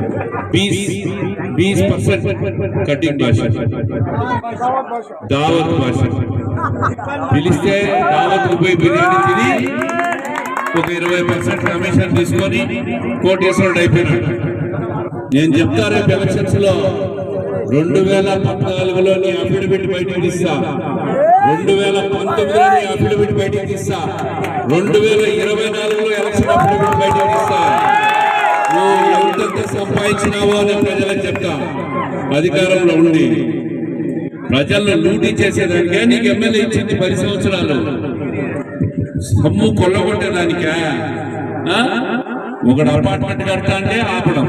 बीस बीस percent cutting भाषा దావత్ భాష పిలిస్తే దావత్ పోయి బిర్యానీ తిని ఒక ఇరవై పర్సెంట్ కమిషన్ తీసుకొని కోటేశ్వరుడు అయిపోయినాడు నేను చెప్తా రేపు ఎలక్షన్స్ లో రెండు వేల పద్నాలుగులో నీ అఫిడవిట్ బయటకు తీస్తా రెండు వేల పంతొమ్మిదిలో నీ అఫిడవిట్ బయటకు తీస్తా రెండు వేల ఇరవై నాలుగులో ఎలక్షన్ అఫిడవిట్ బయటకు తీస్తా నువ్వు ఎంతెంత సంపాదించినావో అని ప్రజలకు చెప్తా. అధికారంలో ఉండి. ప్రజలను లూటీ చేసేదానికే నీకు ఎమ్మెల్యే ఇచ్చింది పది సంవత్సరాలు. సమ్ము కొల్లగొట్టేదానికే? ఒకటి ఒకడు అపార్ట్మెంట్ కడతా అంటే ఆపడం.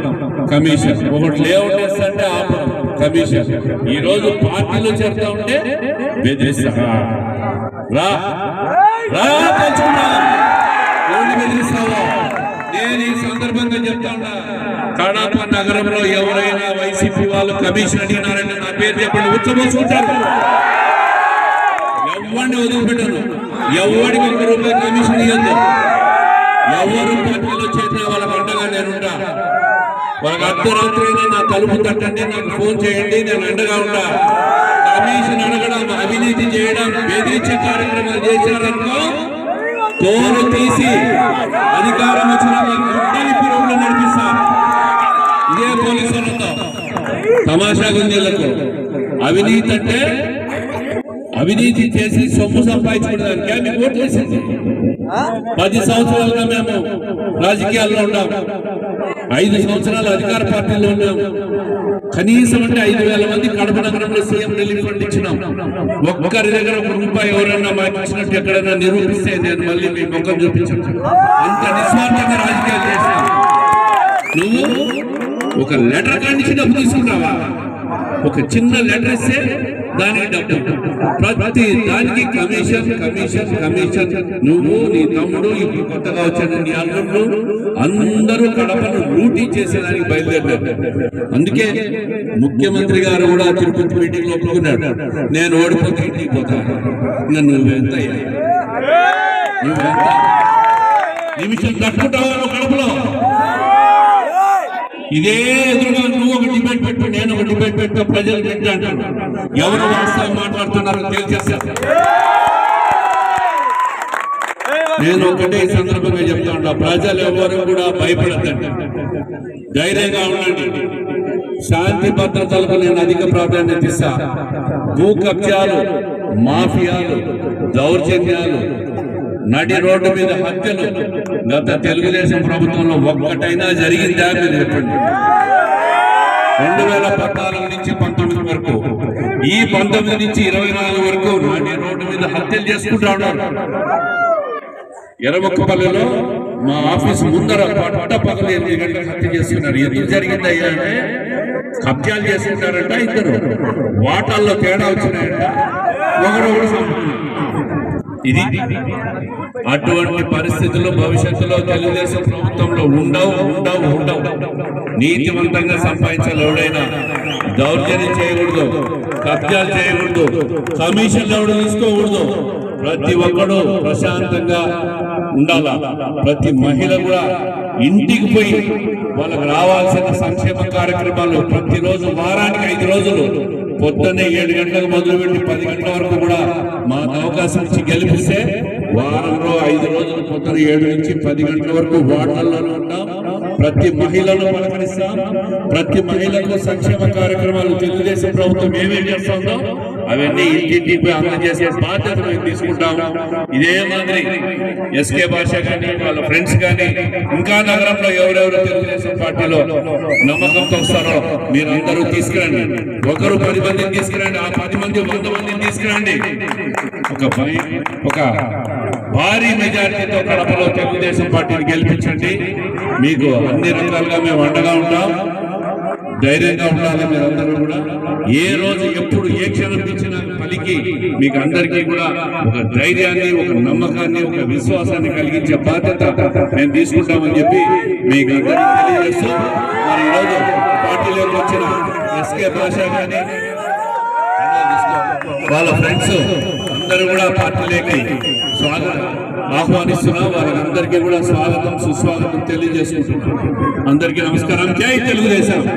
కమిషన్. ఒకటి లేఅవుట్ వేస్తా అంటే ఆపడం. కమిషన్. ఈ రోజు పార్టీలో చేరుతా ఉంటే బెదిరిస్తా. రా. రా పంచుకుందాం. ఎవరిని బెదిరిస్తావో నేను ఈ నేను చెప్తా ఉన్నా. కడప నగరంలో ఎవరైనా వైసీపీ వాళ్ళు కమిషన్ అడిగినారంటే నా పేరు చెప్పండి. ఉచ్చబోసుకుంటారు ఎవరిని వదిలిపెట్టను? ఎవరికి ఒక రూపాయి కమిషన్ ఇవ్వద్దు ఎవరు పార్టీలో చేసిన వాళ్ళకి అండగా నేనుంటా. వాళ్ళకి అర్ధరాత్రి అయినా నా తలుపు తట్టండి నాకు ఫోన్ చేయండి నేను అండగా ఉంటా. కమిషన్ అడగడం అవినీతి చేయడం బెదిరించే కార్యక్రమాలు చేశారనుకో తోలు తీసి అధికారం వచ్చిన గుడ్డలి పిరువులు నడిపిస్తా. ఇదే పోలీసులతో తమాషా గుంజీలకు అవినీతి అంటే అవినీతి చేసి సొమ్ము సంపాదించుకోవడానికి మీకు ఓటు వేసింది. పది సంవత్సరాలుగా మేము రాజకీయాల్లో ఉన్నాం. ఐదు సంవత్సరాలు అధికార పార్టీలో ఉన్నాం. కనీసం అంటే ఐదు వేల మంది కడప నగరంలో సీఎం రిలీఫ్ ఫండ్ ఇచ్చినాం. ఒక్కరి దగ్గర ఒక రూపాయి ఎవరన్నా మాకు ఇచ్చినట్టు ఎక్కడైనా నిరూపిస్తే నేను మళ్ళీ మీ ముఖం చూపించాను. అంత నిస్వార్థంగా రాజకీయాలు చేసినాం. నువ్వు ఒక లెటర్ కానించి డబ్బు తీసుకున్నావా? ఒక చిన్న లెటర్ ఇస్తే దానికి డబ్బు. ప్రతి దానికి కమిషన్ కమిషన్ కమిషన్ నువ్వు నీ తమ్ముడు ఇప్పుడు కొత్తగా వచ్చాడు నీ అల్లుడు అందరూ కడపను లూటీ చేసేదానికి బయలుదేరారు అందుకే ముఖ్యమంత్రి గారు కూడా తిరుపతి మీటింగ్లో ఒప్పుకున్నాడు నేను ఓడిపోతే ఇంటికి పోతాను నన్ను నువ్వెంత నువ్వెంత? నిమిషం తట్టుకుంటావా నువ్వు కడపలో. ఇదే ఎదురుగా నువ్వు నేను ప్రజలు వింటాను ఎవరు వాస్తవం మాట్లాడుతున్నారో తెలియజేశారు నేను ఒకటే ఈ సందర్భంగా చెప్తా ఉంటా ప్రజలు ఎవరు కూడా భయపడద్దండి. ధైర్యంగా ఉండండి. శాంతి భద్రతలకు నేను అధిక ప్రాధాన్యత ఇస్తా. భూ కబ్జాలు మాఫియాలు దౌర్జన్యాలు నడి రోడ్డు మీద హత్యలు గత తెలుగుదేశం ప్రభుత్వంలో ఒక్కటైనా జరిగిందా మీరు చెప్పండి. రెండు వేల పద్నాలుగు నుంచి పంతొమ్మిది వరకు. ఈ పంతొమ్మిది నుంచి ఇరవై నాలుగు వరకు నడి రోడ్డు మీద హత్యలు చేసుకుంటా ఉన్నారు. ఎర్రముక్కపల్లిలో మా ఆఫీస్ ముందర పట్ట పగలు ఎనిమిది గంటలకు హత్య చేస్తున్నారు ఎందుకు జరిగింది అయ్యా అంటే కబ్జాలు చేసుకుంటారంట ఇద్దరు. వాటాల్లో తేడా వచ్చినాయంట. ఒకడు ఇది అటువంటి పరిస్థితుల్లో భవిష్యత్తులో తెలుగుదేశం ప్రభుత్వంలో ఉండవు ఉండవు ఉండవు. నీతివంతంగా సంపాదించాలి దౌర్జన్యం చేయకూడదు కబ్జాలు చేయకూడదు కమిషన్లు ఎవడు తీసుకోకూడదు. ప్రతి ఒక్కడు ప్రశాంతంగా ఉండాల. ప్రతి మహిళ కూడా ఇంటికి పోయి వాళ్ళకి రావాల్సిన సంక్షేమ కార్యక్రమాలు ప్రతిరోజు వారానికి ఐదు రోజులు. పొద్దున్నే ఏడు గంటలకు మొదలుపెట్టి పది గంటల వరకు కూడా మాకు అవకాశం ఇచ్చి గెలిపిస్తే వారంలో ఐదు రోజులు పొద్దున ఏడు నుంచి పది గంటల వరకు వార్డుల్లోనే ఉంటాం. ప్రతి మహిళను పలకరిస్తాం ప్రతి మహిళకు సంక్షేమ కార్యక్రమాలు తెలుగుదేశం ప్రభుత్వం ఏమేమి చేస్తుందో అవన్నీ ఇంటింటికి అందజేసే బాధ్యత మేము తీసుకుంటాం. ఇదే మాదిరి ఎస్కే భాష కానీ వాళ్ళ ఫ్రెండ్స్ కానీ ఇంకా నగరంలో ఎవరెవరు తెలుగుదేశం పార్టీలో నమ్మకంతో వస్తారో మీరందరూ తీసుకురండి. ఒకరు పది మందిని తీసుకురండి ఆ పది మంది వంద మందిని తీసుకురండి. ఒక ఒక భారీ మెజార్టీతో కడపలో తెలుగుదేశం పార్టీని గెలిపించండి. మీకు అన్ని రకాలుగా మేము అండగా ఉంటాం. ధైర్యంగా ఉండాలి మీరందరూ కూడా. ఏ రోజు ఎప్పుడు ఏ క్షణం ఇచ్చినా పలికి మీకు అందరికీ కూడా ఒక ధైర్యాన్ని ఒక నమ్మకాన్ని ఒక విశ్వాసాన్ని కలిగించే బాధ్యత మేము తీసుకుంటామని చెప్పి మీకు తెలియజేస్తూ మరి ఈరోజు పార్టీలోకి వచ్చిన ఎస్కే భాష కానీ వాళ్ళ ఫ్రెండ్స్ అందరూ కూడా పార్టీలోకి స్వాగతం. ఆహ్వానిస్తున్నా వారందరికీ కూడా స్వాగతం సుస్వాగతం తెలియజేసుకుంటున్నాను. అందరికీ నమస్కారం. జై తెలుగుదేశం.